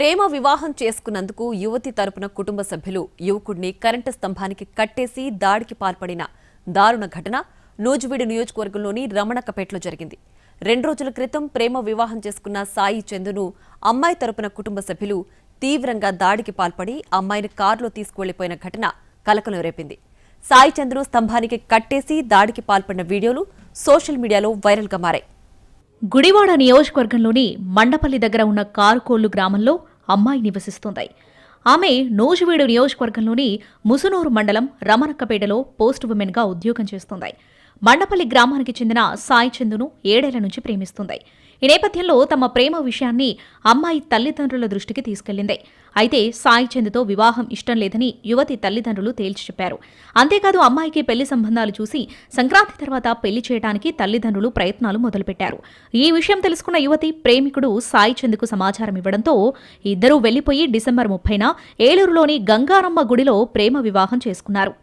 ప్రేమ వివాహం చేసుకున్నందుకు యువతి తరపున కుటుంబ సభ్యులు యువకుడిని కరెంటు స్తంభానికి కట్టేసి దాడికి పాల్పడిన దారుణ ఘటన నూజివీడు నియోజకవర్గంలోని రమణకపేటలో జరిగింది. రెండు రోజుల క్రితం ప్రేమ వివాహం చేసుకున్న సాయి చందును అమ్మాయి తరపున కుటుంబ సభ్యులు తీవ్రంగా దాడికి పాల్పడి అమ్మాయిని కారులో తీసుకువెళ్ళిపోయిన ఘటన కలకలం రేపింది. సాయి చంద్రు స్తంభానికి కట్టేసి దాడికి పాల్పడిన వీడియోలు సోషల్ మీడియాలో వైరల్గా మారాయి. గుడివాడ నియోజకవర్గంలోని మండపల్లి దగ్గర ఉన్న కారుకోళ్ళు గ్రామంలో అమ్మాయి నివసిస్తోంది. ఆమె నూజివీడు నియోజకవర్గంలోని ముసునూరు మండలం రమణక్కపేటలో పోస్ట్ ఉమెన్గా ఉద్యోగం చేస్తోంది. మండపల్లి గ్రామానికి చెందిన సాయి చందును ఏడేళ్ళ నుంచి ప్రేమిస్తుంది. ఈ నేపథ్యంలో తమ ప్రేమ విషయాన్ని అమ్మాయి తల్లిదండ్రుల దృష్టికి తీసుకెళ్ళింది అయితే సాయి చంద్తో వివాహం ఇష్టం లేదని యువతి తల్లిదండ్రులు తేల్చి చెప్పారు. అంతేకాదు అమ్మాయికి పెళ్ళి సంబంధాలు చూసి సంక్రాంతి తర్వాత పెళ్ళి చేయడానికి తల్లిదండ్రులు ప్రయత్నాలు మొదలుపెట్టారు. ఈ విషయం తెలుసుకున్న యువతి ప్రేమికుడు సాయి చంద్కు సమాచారం ఇవ్వడంతో ఇద్దరూ వెళ్ళిపోయి డిసెంబర్ ముప్పైన ఏలూరులోని గంగారమ్మ గుడిలో ప్రేమ వివాహం చేసుకున్నారు.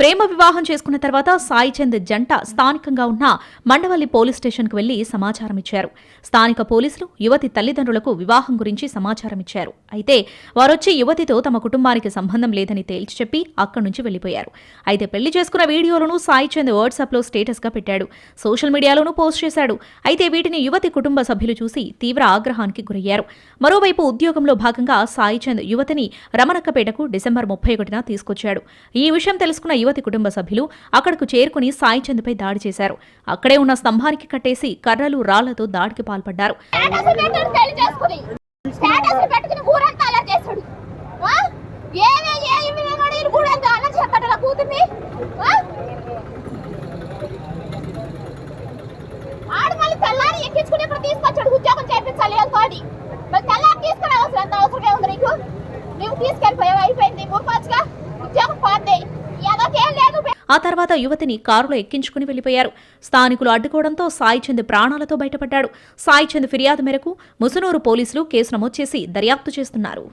ప్రేమ వివాహం చేసుకున్న తర్వాత సాయి చంద్ జంట స్థానికంగా ఉన్న మండవల్లి పోలీస్ స్టేషన్కు వెళ్ళి సమాచారం ఇచ్చారు. స్థానిక పోలీసులు యువతి తల్లిదండ్రులకు వివాహం గురించి సమాచారం ఇచ్చారు. అయితే వారొచ్చి యువతితో తమ కుటుంబానికి సంబంధం లేదని తేల్చి చెప్పి అక్కడి నుంచి వెళ్ళిపోయారు అయితే పెళ్ళి చేసుకున్న వీడియోలను సాయి చంద్ వాట్సాప్లో స్టేటస్గా పెట్టాడు. సోషల్ మీడియాలోనూ పోస్ట్ చేశాడు. అయితే వీటిని యువతి కుటుంబ సభ్యులు చూసి తీవ్ర ఆగ్రహానికి గురయ్యారు. మరోవైపు ఉద్యోగంలో భాగంగా సాయి చంద్ యువతిని రమణక్కపేటకు డిసెంబర్ ముప్పై ఒకటిన తీసుకొచ్చాడు. ఈ విషయం తెలుసుకున్న యువతి కుటుంబ సభ్యులు అక్కడకు చేరుకుని సాయిచంద్పై దాడి చేశారు. అక్కడే ఉన్న స్తంభానికి కట్టేసి కర్రలు రాళ్ళతో దాడికి పాల్పడ్డారు. తెల్లారి ఎక్కించుకుని ఇప్పుడు తీసుకొచ్చాడు ఉద్యోగం చేయించాలి మరి తెల్లారి అవసరం ఎంత అవసరమే ఉంది నీకు? నువ్వు తీసుకెళ్ళిపోయావు? అయిపోయింది ముప్పచ్చుగా ఉద్యోగం పోతే ఆ తర్వాత యువతిని కారులో ఎక్కించుకుని వెళ్ళిపోయారు స్థానికులు అడ్డుకోవడంతో సాయిచంద్ ప్రాణాలతో బయటపడ్డాడు. సాయిచంద్ ఫిర్యాదు మేరకు ముసునూరు పోలీసులు కేసు నమోదు చేసి దర్యాప్తు చేస్తున్నారు.